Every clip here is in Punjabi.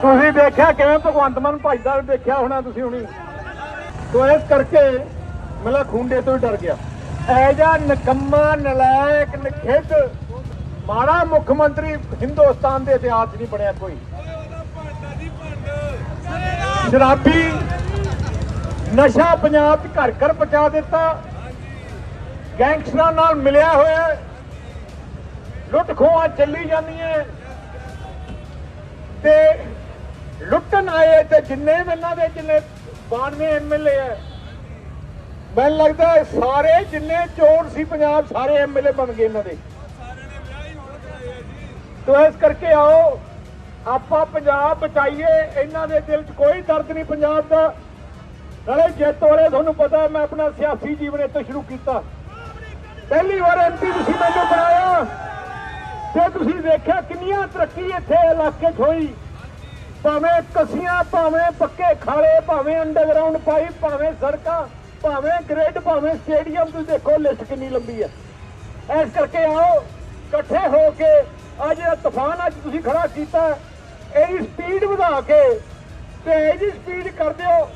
ਤੁਸੀਂ ਦੇਖਿਆ ਕਿਵੇਂ ਭਗਵੰਤ ਮਾਨ ਭਜਦਾ ਵੀ ਦੇਖਿਆ ਹੋਣਾ ਤੁਸੀਂ ਹੁਣੀ? ਤੋ ਇਸ ਕਰਕੇ ਮੇਰਾ ਖੁੰਡੇ ਤੋਂ ਹੀ ਡਰ ਗਿਆ। ਐ ਜਾ ਨਲਾਇਕ, ਨਖਿੱਧ ਮਾੜਾ ਮੁੱਖ ਮੰਤਰੀ ਹਿੰਦੁਸਤਾਨ ਦੇ ਇਤਿਹਾਸ 'ਚ ਨਹੀਂ ਬਣਿਆ ਕੋਈ। ਸ਼ਰਾਬੀ ਨਸ਼ਾ ਪੰਜਾਬ 'ਚ ਘਰ ਘਰ ਪਹੁੰਚਾ ਦਿੱਤਾ। ਗੈਂਗਸਟਰਾਂ ਨਾਲ ਮਿਲਿਆ ਹੋਇਆ। ਲੁੱਟ ਖੋਹਾਂ ਚੱਲੀ ਜਾਂਦੀਆਂ। ਆਏ ਤੇ ਜਿੰਨੇ ਵੀ ਦੇ ਜਿੰਨੇ 92 ਐਮਐਲਏ ਆ ਮੈਨੂੰ ਲੱਗਦਾ ਸਾਰੇ ਜਿੰਨੇ ਚੋਰ ਸੀ ਪੰਜਾਬ, ਸਾਰੇ ਐਮਐਲਏ ਬਣ ਗਏ ਇਹਨਾਂ ਦੇ। ਤੋ ਇਸ ਕਰਕੇ ਆਓ, ਆਪਾਂ ਪੰਜਾਬ ਬਚਾਈਏ, ਇਹਨਾਂ ਦੇ ਦਿਲ 'ਚ ਕੋਈ ਦਰਦ ਨਹੀਂ ਪੰਜਾਬ ਦਾ। ਨਾਲੇ ਜਿੱਤ ਵਾਲੇ ਤੁਹਾਨੂੰ ਪਤਾ ਮੈਂ ਆਪਣਾ ਸਿਆਸੀ ਜੀਵਨ ਇੱਥੇ ਸ਼ੁਰੂ ਕੀਤਾ। ਪਹਿਲੀ ਵਾਰ ਐਮਪੀ ਤੁਸੀਂ ਮੈਨੂੰ ਬਣਾਇਆ। ਤੇ ਤੁਸੀਂ ਦੇਖਿਆ ਕਿੰਨੀਆਂ ਤਰੱਕੀ ਇੱਥੇ ਇਲਾਕੇ 'ਚ ਹੋਈ। ਭਾਵੇਂ ਕਸੀਆਂ, ਭਾਵੇਂ ਪੱਕੇ ਖਾਲੇ, ਭਾਵੇਂ ਅੰਡਰਗਰਾਉਂਡ ਪਾਈਪ ਭਾਵੇਂ ਸੜਕਾਂ, ਭਾਵੇਂ ਗ੍ਰਿਡ ਭਾਵੇਂ ਸਟੇਡੀਅਮ ਤੁਸੀਂ ਦੇਖੋ ਲਿਸਟ ਕਿੰਨੀ ਲੰਬੀ ਹੈ। ਇਸ ਕਰਕੇ ਆਓ, ਇਕੱਠੇ ਹੋ ਕੇ ਅੱਜ ਜਿਹੜਾ ਤੂਫਾਨ ਅੱਜ ਤੁਸੀਂ ਖੜਾ ਕੀਤਾ ਇਹਦੀ ਸਪੀਡ ਵਧਾ ਕੇ ਤੇ ਇਹਦੀ ਸਪੀਡ ਕਰ ਦਿਓ।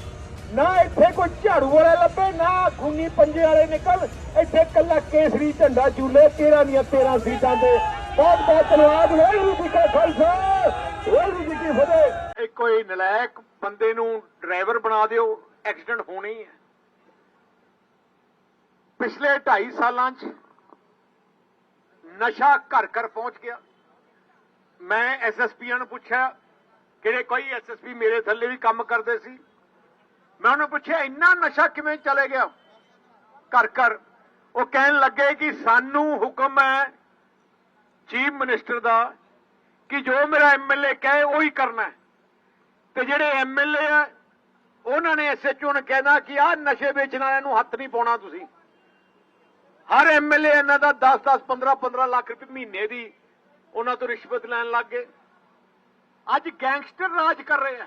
ਨਾ ਇੱਥੇ ਕੋਈ ਝਾੜੂ ਵਾਲਾ ਲੱਭੇ, ਨਾ ਖੂਨੀ ਪੰਜੇ ਵਾਲੇ ਨਿਕਲ। ਇੱਥੇ ਕੱਲਾ ਕੇਸਰੀ ਝੰਡਾ ਝੂਲੇ 13 ਦੀਆਂ 13 ਸੀਟਾਂ ਤੇ ਬਹੁਤ ਬਹੁਤ ਧੰਨਵਾਦ ਵਾਹਿਗੁਰੂ ਜੀ ਕਾ ਖਾਲਸਾ। ਵਾਹਿਗੁਰੂ ਜੀ ਕੀ ਫਤਿਹ। ਇਹ ਕੋਈ ਨਲਾਇਕ ਬੰਦੇ ਨੂੰ ਡਰਾਈਵਰ ਬਣਾ ਦਿਓ, ਐਕਸੀਡੈਂਟ ਹੋਣਾ ਹੈ ਪਿਛਲੇ 2.5 ਸਾਲਾਂ 'ਚ ਨਸ਼ਾ ਘਰ ਘਰ ਪਹੁੰਚ ਗਿਆ। ਮੈਂ ਐਸਐਸਪੀਆਂ ਨੂੰ ਪੁੱਛਿਆ, ਕਿਹੜੇ ਕੋਈ ਐਸਐਸਪੀ ਮੇਰੇ ਥੱਲੇ ਵੀ ਕੰਮ ਕਰਦੇ ਸੀ? ਮੈਂ ਉਹਨੂੰ ਪੁੱਛਿਆ, ਇੰਨਾ ਨਸ਼ਾ ਕਿਵੇਂ ਚਲੇ ਗਿਆ? ਘਰ ਘਰ। ਉਹ ਕਹਿਣ ਲੱਗੇ ਕਿ ਸਾਨੂੰ ਹੁਕਮ ਹੈ ਚੀਫ ਮਿਨਿਸਟਰ ਦਾ ਕਿ ਜੋ ਮੇਰਾ ਐਮਐਲਏ ਕਹੇ ਉਹੀ ਕਰਨਾ ਤੇ ਜਿਹੜੇ ਐਮਐਲਏ ਆ, ਉਹਨਾਂ ਨੇ ਐਸਐਚਓ ਨੇ ਕਹਿਣਾ ਕਿ ਆਹ ਨਸ਼ੇ ਵੇਚਣ ਵਾਲਿਆਂ ਨੂੰ ਹੱਥ ਨਹੀਂ ਪਾਉਣਾ ਤੁਸੀਂ। ਹਰ ਐਮਐਲਏ ਇਹਨਾਂ ਦਾ 10 10 15 15 ਲੱਖ ਰੁਪਏ ਮਹੀਨੇ ਦੀ ਉਹਨਾਂ ਤੋਂ ਰਿਸ਼ਵਤ ਲੈਣ ਲੱਗ ਗਏ। ਅੱਜ ਗੈਂਗਸਟਰ ਰਾਜ ਕਰ ਰਹੇ ਆ।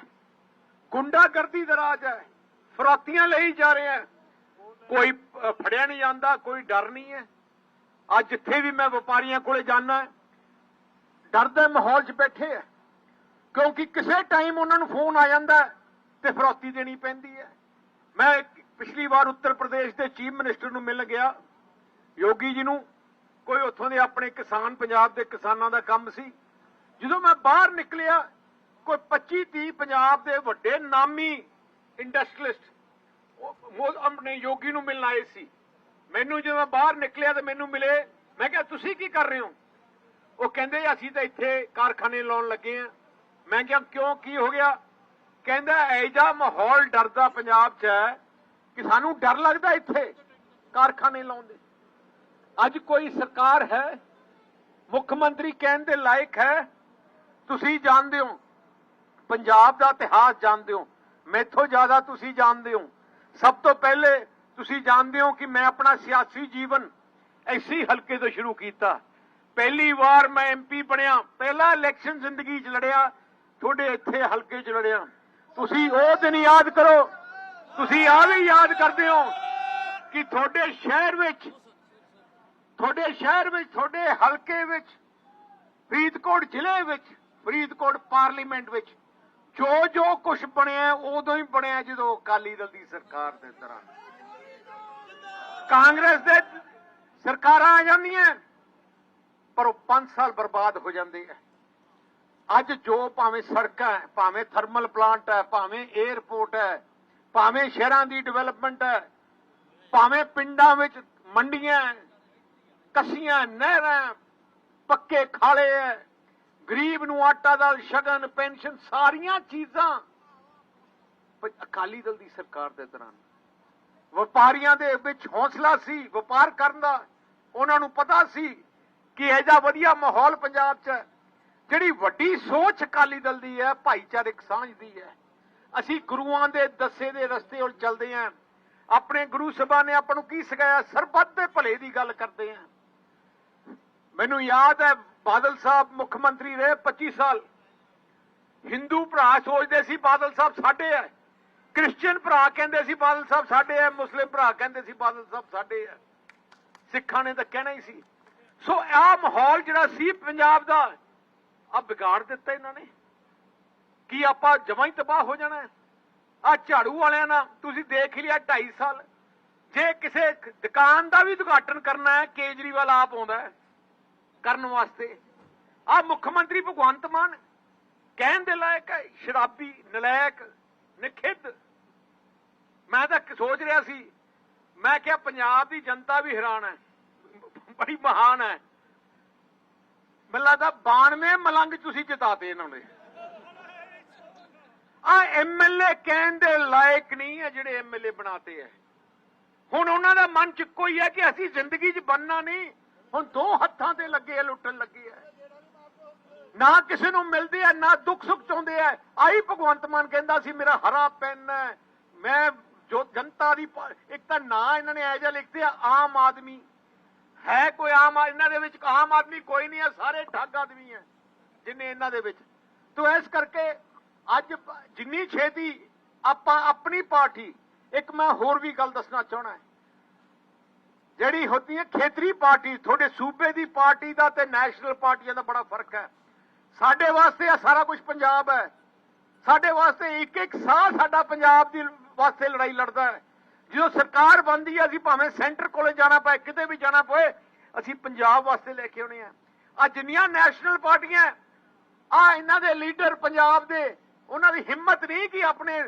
ਗੁੰਡਾਗਰਦੀ ਦਾ ਰਾਜ ਹੈ ਫਰਾਤੀਆਂ ਲਈ ਜਾ ਰਹੇ ਆ। ਕੋਈ ਫੜਿਆ ਨਹੀਂ ਜਾਂਦਾ, ਕੋਈ ਡਰ ਨਹੀਂ ਹੈ। ਅੱਜ ਜਿੱਥੇ ਵੀ ਮੈਂ ਵਪਾਰੀਆਂ ਕੋਲੇ ਜਾਣਾ ਡਰ ਦੇ ਮਾਹੌਲ 'ਚ ਬੈਠੇ ਆ। ਕਿਉਂਕਿ ਕਿਸੇ ਟਾਈਮ ਉਹਨਾਂ ਨੂੰ ਫੋਨ ਆ ਜਾਂਦਾ ਤੇ ਫਰੋਤੀ ਦੇਣੀ ਪੈਂਦੀ ਹੈ। ਮੈਂ ਪਿਛਲੀ ਵਾਰ ਉੱਤਰ ਪ੍ਰਦੇਸ਼ ਦੇ ਚੀਫ ਮਿਨਿਸਟਰ ਨੂੰ ਮਿਲਣ ਗਿਆ। ਯੋਗੀ ਜੀ ਨੂੰ, ਕੋਈ ਉੱਥੋਂ ਦੇ ਆਪਣੇ ਕਿਸਾਨ, ਪੰਜਾਬ ਦੇ ਕਿਸਾਨਾਂ ਦਾ ਕੰਮ ਸੀ। ਜਦੋਂ ਮੈਂ ਬਾਹਰ ਨਿਕਲਿਆ, ਕੋਈ 25 30 ਪੰਜਾਬ ਦੇ ਵੱਡੇ ਨਾਮੀ ਇੰਡਸਟਰੀਲਿਸਟ ਆਪਣੇ ਯੋਗੀ ਨੂੰ ਮਿਲਣ ਆਏ ਸੀ। ਮੈਨੂੰ ਜਦੋਂ ਮੈਂ ਬਾਹਰ ਨਿਕਲਿਆ ਤੇ ਮੈਨੂੰ ਮਿਲੇ, ਮੈਂ ਕਿਹਾ, ਤੁਸੀਂ ਕੀ ਕਰ ਰਹੇ ਹੋ? ਉਹ ਕਹਿੰਦੇ, ਅਸੀਂ ਤਾਂ ਇੱਥੇ ਕਾਰਖਾਨੇ ਲਾਉਣ ਲੱਗੇ ਆ ਮੈਂ ਕਿਹਾ, ਕਿਉਂ? ਕੀ ਹੋ ਗਿਆ? ਕਹਿੰਦਾ ਐਜਾ ਮਾਹੌਲ ਡਰਦਾ ਪੰਜਾਬ 'ਚ ਹੈ ਕਿ ਸਾਨੂੰ ਡਰ ਲੱਗਦਾ ਇੱਥੇ ਕਾਰਖਾਨੇ ਲਾਉਂਦੇ ਅੱਜ ਕੋਈ ਸਰਕਾਰ ਹੈ, ਮੁੱਖ ਮੰਤਰੀ ਕਹਿਣ ਦੇ ਲਾਇਕ ਹੈ, ਤੁਸੀਂ ਜਾਣਦੇ ਹੋ, ਪੰਜਾਬ ਦਾ ਇਤਿਹਾਸ ਜਾਣਦੇ ਹੋ, ਮੈਥੋਂ ਜ਼ਿਆਦਾ ਤੁਸੀਂ ਜਾਣਦੇ ਹੋ। ਸਭ ਤੋਂ ਪਹਿਲੇ ਤੁਸੀਂ ਜਾਣਦੇ ਹੋ ਕਿ ਮੈਂ ਆਪਣਾ ਸਿਆਸੀ ਜੀਵਨ ਐਸੀ ਹਲਕੇ ਤੋਂ ਸ਼ੁਰੂ ਕੀਤਾ। ਪਹਿਲੀ ਵਾਰ ਮੈਂ ਐਮਪੀ ਬਣਿਆ। ਪਹਿਲਾ ਇਲੈਕਸ਼ਨ ਜ਼ਿੰਦਗੀ 'ਚ ਲੜਿਆ। ਤੁਹਾਡੇ ਇੱਥੇ ਹਲਕੇ 'ਚ ਲੜਿਆ। ਤੁਸੀਂ ਉਹ ਦਿਨ ਯਾਦ ਕਰੋ। ਤੁਸੀਂ ਆ ਵੀ ਯਾਦ ਕਰਦੇ ਹੋ ਕਿ ਤੁਹਾਡੇ ਸ਼ਹਿਰ ਵਿੱਚ, ਤੁਹਾਡੇ ਸ਼ਹਿਰ ਵਿੱਚ, ਤੁਹਾਡੇ ਹਲਕੇ ਵਿੱਚ, ਫਰੀਦਕੋਟ ਜ਼ਿਲ੍ਹੇ ਵਿੱਚ, ਫਰੀਦਕੋਟ ਪਾਰਲੀਮੈਂਟ ਵਿੱਚ ਜੋ ਜੋ ਕੁਝ ਬਣਿਆ, ਉਦੋਂ ਹੀ ਬਣਿਆ ਜਦੋਂ ਅਕਾਲੀ ਦਲ ਦੀ ਸਰਕਾਰ ਦੇ ਦੌਰਾਨ। ਕਾਂਗਰਸ ਦੇ ਸਰਕਾਰਾਂ ਆ ਜਾਂਦੀਆਂ ਪਰ ਉਹ 5 ਸਾਲ ਬਰਬਾਦ ਹੋ ਜਾਂਦੇ ਆ। ਅੱਜ ਜੋ ਭਾਵੇਂ ਸੜਕਾਂ ਹੈ ਭਾਵੇਂ ਥਰਮਲ ਪਲਾਂਟ ਹੈ ਭਾਵੇਂ 에ਅਰਪੋਰਟ ਹੈ ਭਾਵੇਂ ਸ਼ਹਿਰਾਂ ਦੀ ਡਿਵੈਲਪਮੈਂਟ ਹੈ ਭਾਵੇਂ ਪਿੰਡਾਂ ਵਿੱਚ ਮੰਡੀਆਂ ਹੈ, ਕਸੀਆਂ ਨਹਿਰਾਂ ਪੱਕੇ ਖਾਲੇ ਹੈ ਗਰੀਬ ਨੂੰ ਆਟਾ ਦਾਲ ਸ਼ਗਨ ਪੈਨਸ਼ਨ ਸਾਰੀਆਂ ਚੀਜ਼ਾਂ। ਅਕਾਲੀ ਦਲ ਦੀ ਸਰਕਾਰ ਦੇ ਦੌਰਾਨ ਵਪਾਰੀਆਂ ਦੇ ਵਿੱਚ ਹੌਸਲਾ ਸੀ, ਵਪਾਰ ਕਰਨ ਦਾ। ਉਹਨਾਂ ਨੂੰ ਪਤਾ ਸੀ ਕਿ ਇਹਦਾ ਵਧੀਆ ਮਾਹੌਲ ਪੰਜਾਬ 'ਚ ਹੈ। ਜਿਹੜੀ ਵੱਡੀ ਸੋਚ ਅਕਾਲੀ ਦਲ ਦੀ ਹੈ ਭਾਈਚਾਰਕ ਸਾਂਝ ਦੀ ਹੈ। ਅਸੀਂ ਗੁਰੂਆਂ ਦੇ ਦੱਸੇ ਦੇ ਰਸਤੇ ਉੱਤੇ ਚੱਲਦੇ ਆਂ। ਆਪਣੇ ਗੁਰੂ ਸਭਾ ਨੇ ਆਪਾਂ ਨੂੰ ਕੀ ਸਿਖਾਇਆ? ਸਰਬੱਤ ਦੇ ਭਲੇ ਦੀ ਗੱਲ ਕਰਦੇ ਆਂ। ਮੈਨੂੰ ਯਾਦ ਹੈ, ਬਾਦਲ ਸਾਹਿਬ ਮੁੱਖ ਮੰਤਰੀ ਰਹੇ 25 ਸਾਲ। ਹਿੰਦੂ ਭਰਾ ਸੋਚਦੇ ਸੀ, ਬਾਦਲ ਸਾਹਿਬ ਸਾਡੇ ਹੈ। ਕ੍ਰਿਸਚੀਅਨ ਭਰਾ ਕਹਿੰਦੇ ਸੀ, ਬਾਦਲ ਸਾਹਿਬ ਸਾਡੇ ਹੈ ਮੁਸਲਿਮ ਭਰਾ ਕਹਿੰਦੇ ਸੀ, ਬਾਦਲ ਸਾਹਿਬ ਸਾਡੇ ਹੈ ਸਿੱਖਾਂ ਨੇ ਤਾਂ ਕਹਿਣਾ ਹੀ ਸੀ। ਸੋ ਆਹ ਮਾਹੌਲ ਜਿਹੜਾ ਸੀ ਪੰਜਾਬ ਦਾ, ਆ ਵਿਗਾੜ ਦਿੱਤਾ ਇਹਨਾਂ ਨੇ। ਕੀ ਆਪਾਂ ਜਮਾਂ ਹੀ ਤਬਾਹ ਹੋ ਜਾਣਾ ਹੈ? ਆ ਝਾੜੂ ਵਾਲਿਆਂ ਨਾਲ ਤੁਸੀਂ ਦੇਖ ਹੀ ਲਿਆ 2.5 ਸਾਲ। ਜੇ ਕਿਸੇ ਦੁਕਾਨ ਦਾ ਵੀ ਉਦਘਾਟਨ ਕਰਨਾ ਹੈ, ਕੇਜਰੀਵਾਲ ਆਪ ਆਉਂਦਾ ਕਰਨ ਵਾਸਤੇ। ਆ ਮੁੱਖ ਮੰਤਰੀ ਭਗਵੰਤ ਮਾਨ, ਕਹਿਣ ਦੇ ਲਾਇਕ ਸ਼ਰਾਬੀ, ਨਲਾਇਕ, ਨਿਖਿੱਧ। ਮੈਂ ਤਾਂ ਸੋਚ ਰਿਹਾ ਸੀ, ਮੈਂ ਕਿਹਾ ਪੰਜਾਬ ਦੀ ਜਨਤਾ ਵੀ ਹੈਰਾਨ ਹੈ, ਬੜੀ ਮਹਾਨ ਹੈ। ਮੈਨੂੰ ਲੱਗਦਾ 92 ਮਲੰਗ ਤੁਸੀਂ ਜਿਤਾਤੇ ਇਹਨਾਂ ਨੇ। ਆ ਐਮਐਲਏ ਕਹਿਣ ਦੇ ਲਾਇਕ ਨਹੀਂ ਹੈ ਜਿਹੜੇ ਐਮਐਲਏ ਬਣਾਤੇ ਹੈ। ਹੁਣ ਉਹਨਾਂ ਦਾ ਮਨ ਚ ਇੱਕੋ ਹੀ ਹੈ ਕਿ ਅਸੀਂ ਜ਼ਿੰਦਗੀ 'ਚ ਬੰਨਣਾ ਨਹੀਂ, ਹੁਣ ਦੋ ਹੱਥਾਂ ਤੇ ਲੱਗੇ ਆ, ਲੁੱਟਣ ਲੱਗੇ ਆ। ਨਾ ਕਿਸੇ ਨੂੰ ਮਿਲਦੇ ਆ, ਨਾ ਦੁੱਖ ਸੁੱਖ ਚਾਹੁੰਦੇ ਆ। ਆਈ ਭਗਵੰਤ ਮਾਨ ਕਹਿੰਦਾ ਸੀ, ਮੇਰਾ ਹਰਾ ਪੈਨ ਹੈ, ਮੈਂ ਜੋ ਜਨਤਾ ਦੀ ਇੱਕ ਤਾਂ ਨਾਂ ਇਹਨਾਂ ਨੇ ਐ ਜਿਹਾ ਆ, ਆਮ ਆਦਮੀ। ਹੈ ਕੋਈ ਆਮ ਇਹਨਾਂ ਦੇ ਵਿੱਚ ਆਮ ਆਦਮੀ ਕੋਈ ਨਹੀਂ ਹੈ, ਸਾਰੇ ਠੱਗ ਆਦਮੀ ਹੈ, ਜਿੰਨੇ ਇਹਨਾਂ ਦੇ ਵਿੱਚ। ਤੋ ਇਸ ਕਰਕੇ ਅੱਜ ਜਿੰਨੀ ਛੇਤੀ ਆਪਾਂ ਆਪਣੀ ਪਾਰਟੀ, ਇੱਕ ਮੈਂ ਹੋਰ ਵੀ ਗੱਲ ਦੱਸਣਾ ਚਾਹਣਾ ਜਿਹੜੀ ਹੁੰਦੀ ਹੈ ਖੇਤਰੀ ਪਾਰਟੀ, ਤੁਹਾਡੇ ਸੂਬੇ ਦੀ ਪਾਰਟੀ ਦਾ ਤੇ ਨੈਸ਼ਨਲ ਪਾਰਟੀਆਂ ਦਾ ਬੜਾ ਫ਼ਰਕ ਹੈ। ਸਾਡੇ ਵਾਸਤੇ ਆ ਸਾਰਾ ਕੁਝ ਪੰਜਾਬ ਹੈ। ਸਾਡੇ ਵਾਸਤੇ ਇੱਕ ਇੱਕ ਸਾਹ ਸਾਡਾ ਪੰਜਾਬ ਦੀ ਵਾਸਤੇ ਲੜਾਈ ਲੜਦਾ ਹੈ। ਜਦੋਂ ਸਰਕਾਰ ਬਣਦੀ ਹੈ, ਅਸੀਂ ਭਾਵੇਂ ਸੈਂਟਰ ਕੋਲੇ ਜਾਣਾ ਪਏ, ਕਿਤੇ ਵੀ ਜਾਣਾ ਪਏ, ਅਸੀਂ ਪੰਜਾਬ ਵਾਸਤੇ ਲੈ ਕੇ ਆਉਣੇ ਆ। ਆ ਜਿੰਨੀਆਂ ਨੈਸ਼ਨਲ ਪਾਰਟੀਆਂ ਆ ਇਹਨਾਂ ਦੇ ਲੀਡਰ ਪੰਜਾਬ ਦੇ, ਉਹਨਾਂ ਦੀ ਹਿੰਮਤ ਨਹੀਂ ਕਿ ਆਪਣੇ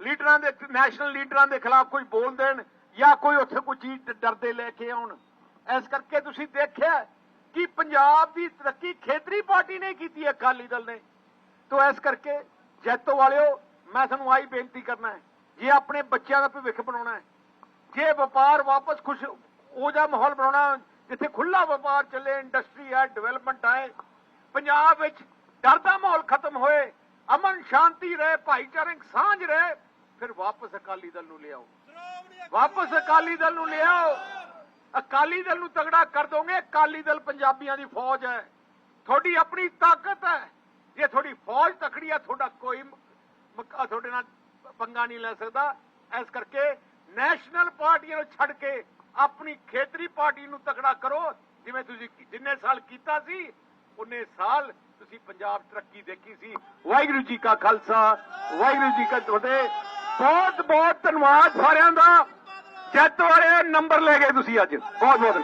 ਲੀਡਰਾਂ ਦੇ, ਨੈਸ਼ਨਲ ਲੀਡਰਾਂ ਦੇ ਖਿਲਾਫ ਕੋਈ ਬੋਲ ਦੇਣ ਜਾਂ ਕੋਈ ਉੱਥੇ ਕੋਈ ਚੀਜ਼ ਡਰਦੇ ਲੈ ਕੇ ਆਉਣ। ਇਸ ਕਰਕੇ ਤੁਸੀਂ ਦੇਖਿਆ ਕਿ ਪੰਜਾਬ ਦੀ ਤਰੱਕੀ ਖੇਤਰੀ ਪਾਰਟੀ ਨੇ ਕੀਤੀ ਹੈ, ਅਕਾਲੀ ਦਲ ਨੇ। ਤੋ ਇਸ ਕਰਕੇ ਜੈਤੋ ਵਾਲਿਓ, ਮੈਂ ਤੁਹਾਨੂੰ ਆਹੀ ਬੇਨਤੀ ਕਰਨਾ ਹੈ ਜੇ ਆਪਣੇ ਬੱਚਿਆਂ ਦਾ ਭਵਿੱਖ ਬਣਾਉਣਾ ਹੈ, ਜੇ ਵਪਾਰ ਵਾਪਸ ਖੁਸ਼ ਉਹ ਜਿਹਾ ਮਾਹੌਲ ਬਣਾਉਣਾ, ਜਿੱਥੇ ਖੁੱਲਾ ਵਪਾਰ ਚੱਲੇ ਇੰਡਸਟਰੀ ਹੈ ਡਿਵੈਲਪਮੈਂਟ ਆਏ, ਪੰਜਾਬ ਵਿੱਚ ਡਰ ਦਾ ਮਾਹੌਲ ਖਤਮ ਹੋਏ, ਅਮਨ ਸ਼ਾਂਤੀ ਰਹੇ ਭਾਈਚਾਰਕ ਸਾਂਝ ਰਹੇ, ਫਿਰ ਵਾਪਸ ਅਕਾਲੀ ਦਲ ਨੂੰ ਲਿਆਓ। ਵਾਪਸ ਅਕਾਲੀ ਦਲ ਨੂੰ ਲਿਆਓ। ਅਕਾਲੀ ਦਲ ਨੂੰ ਤਗੜਾ ਕਰ ਦੋਗੇ, ਅਕਾਲੀ ਦਲ ਪੰਜਾਬੀਆਂ ਦੀ ਫੌਜ ਹੈ। ਤੁਹਾਡੀ ਆਪਣੀ ਤਾਕਤ ਹੈ। ਜੇ ਤੁਹਾਡੀ ਫੌਜ ਤਕੜੀ ਹੈ, ਤੁਹਾਡਾ ਕੋਈ ਤੁਹਾਡੇ ਨਾਲ ਪੰਗਾ ਨਹੀਂ ਲੈ ਸਕਦਾ। ਇਸ ਕਰਕੇ ਨੈਸ਼ਨਲ ਪਾਰਟੀਆਂ ਨੂੰ ਛੱਡ ਕੇ ਆਪਣੀ ਖੇਤਰੀ ਪਾਰਟੀ ਨੂੰ ਤਕੜਾ ਕਰੋ। ਜਿਵੇਂ ਤੁਸੀਂ ਜਿੰਨੇ ਸਾਲ ਕੀਤਾ ਸੀ ਉਹਨੇ ਸਾਲ ਤੁਸੀਂ ਪੰਜਾਬ ਤਰੱਕੀ ਦੇਖੀ ਸੀ। ਵਾਹਿਗੁਰੂ ਜੀ ਕਾ ਖਾਲਸਾ, ਵਾਹਿਗੁਰੂ ਜੀ ਕਾ ਫਤਿਹ ਬਹੁਤ ਬਹੁਤ ਧੰਨਵਾਦ ਸਾਰਿਆਂ ਦਾ। ਜੱਟ ਵਾਲੇ ਨੰਬਰ ਲੈ ਗਏ ਤੁਸੀਂ ਅੱਜ। ਬਹੁਤ ਬਹੁਤ